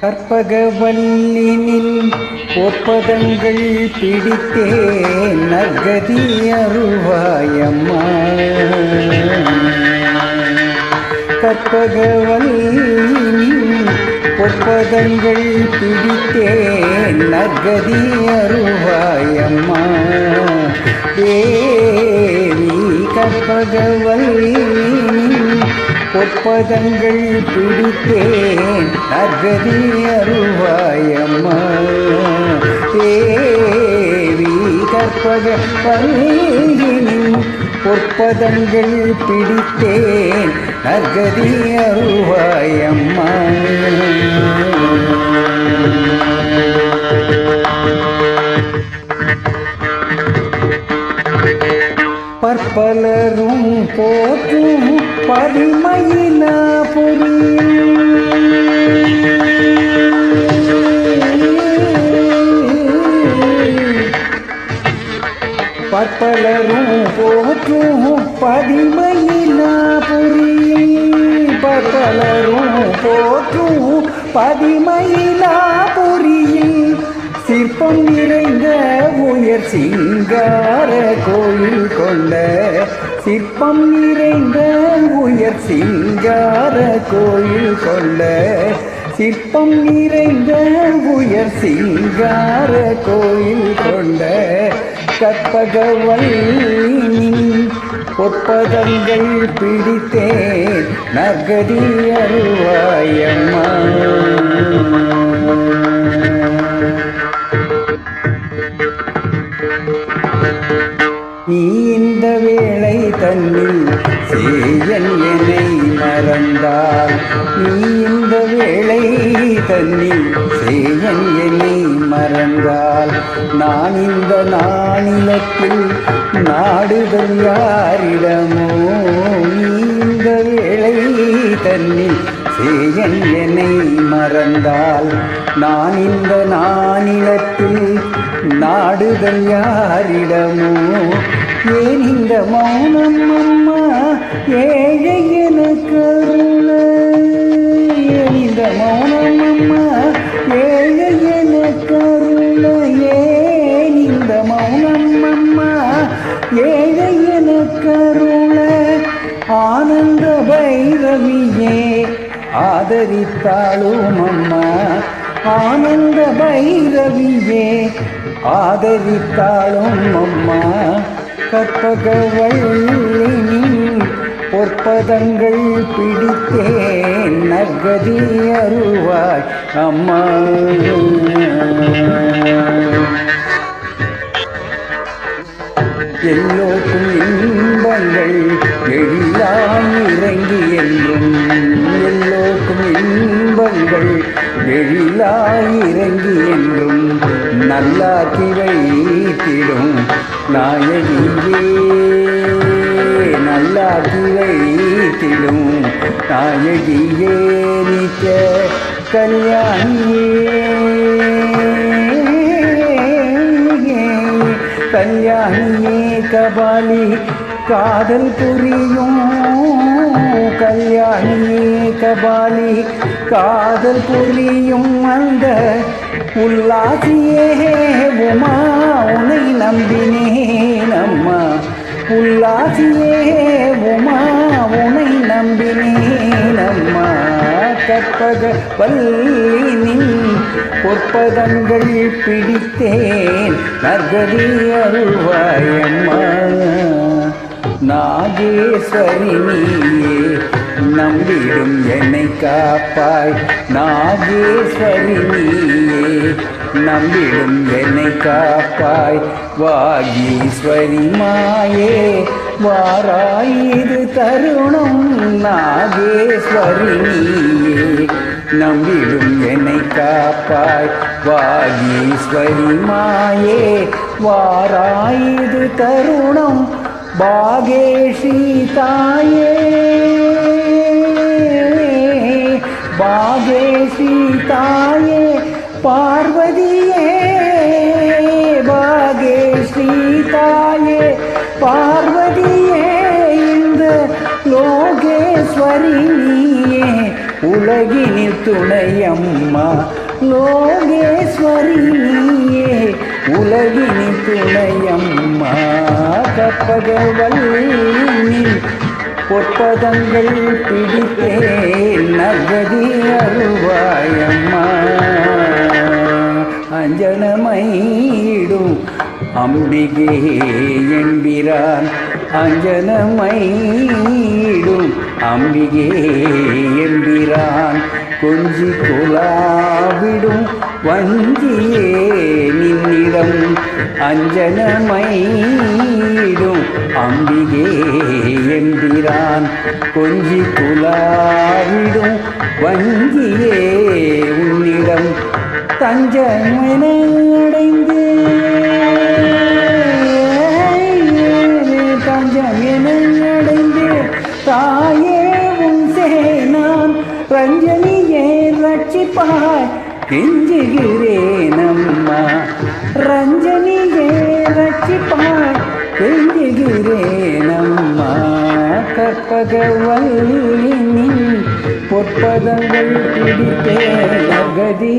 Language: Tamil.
கற்பகவல்லினில் ஒப்பதங்கள் பிடித்தேன் நகதி அருவாயம்மா. கற்பகவல்லினில் பொற்பதங்கள் பிடித்தேன். நகதி அருவாயம்மா. தேவி கற்பகவல்லி பொற்பதங்கள் பிடித்தேன். நகதி அருவாயம்மா. தேவி கற்பக பல்கினின் பொற்பதங்கள் பிடித்தேன். நகதி அருவாயம்மா. பற்பலரும் போற்றும் பதிமையில புரி பற்பலரும் போற்றும் பதிமையிலா புரியும் சிற்பம் நிறைந்த உயர் சிங்கார கோயில் கொண்ட சிற்பம் நிறைந்த உயர் சிங்கார கோயில் கொண்ட சிற்பம் நிறைந்த உயர் சிங்கார கோயில் கொண்ட கற்பகவல்லின் ஒப்பதங்கள் பிடித்தேன். நகதி அருவாயம்மா. நீ இந்த வேளை தன்னில் சேயன் என் மறந்தால் நீ இந்த வேளை தண்ணி சேயன் என்னை மறந்தால் நான் இந்த நாணிலத்தில் நாடுதல் யாரிடமோ? நீ இந்த வேளை தண்ணி சேயன் என்னை மறந்தால் நான் இந்த நானிலத்தில் நாடுதல் யாரிடமோ? ஏன் இந்த மௌனம் அம்மா ஏ ஏழை எனக்கு ஆனந்த பைரவியே ஆதரித்தாளும் அம்மா ஆனந்த பைரவியே ஆதரித்தாளும் அம்மா கற்பகவள்ளினின் பொற்பதங்கள் பிடித்தேன் நற்கதி அருவாய் அம்மா. எல்லோருக்கும் இன்பங்கள் எழிலாம் இறங்கி என்றும் எல்லோருக்கும் இன்பங்கள் எழிலாய் இறங்கி என்றும் நல்லாக்கி வைத்திடும் நாயகியே நல்லாக்கி வைத்திடும் நாயகியே நிற்க கல்யாணியே. கல்யாணியே கபாலி காதல் புரியும். கல்யாணியே கபாலி காதல் புரியும் அந்த உல்லாசியே. உமா உனை நம்பினேன் அம்மா. உல்லாசியே உமா உனை நம்பினேன். கற்பக வல்லினின் பொற்பதங்கள் பிடித்தேன். நர்கதி அருள்வாயம்மா நாகேஸ்வரி நீயே நம்பிடும் என்னை காப்பாய். நாகேஸ்வரி நீயே நம்பிடும் என்னை காப்பாய். வாகீஸ்வரி மாயே வாராய் இது தருணம் நாகேஸ்வரி நீயே நம்பிடும் என்னை காப்பாய் வாகீஸ்வரி மாயே வாராய் இது தருணம் பாகேஷி தாயே. பாகேஷி தாயே பார்வ பார்வதியே இந்த லோகேஸ்வரி நீயே உலகினில் துணையம்மா. லோகேஸ்வரி நீயே உலகினில் துணையம்மா கற்பகவல்லி பொற்பதங்கள் பிடித்தே நகதி அருவாயம்மா. அம்பிகே என்பிரான் அஞ்சனமைடும் அம்பிகே என்பிரான் கொஞ்சி குலாவிடும் வஞ்சியே நின்னிடம் அஞ்சனமைடும் அம்பிகே என்கிறான் கொஞ்சி குலாவிடும் வஞ்சியே உன்னிடம் தஞ்சமென அடைந்து ரட்சிப்பாய் கெஞ்சுகிறேன் அம்மா ரஞ்சனியே ரட்சிப்பாய் கெஞ்சுகிறேன் அம்மா கற்பகவல்லினின் பொற்பதங்கள் பிடித்தே அகதி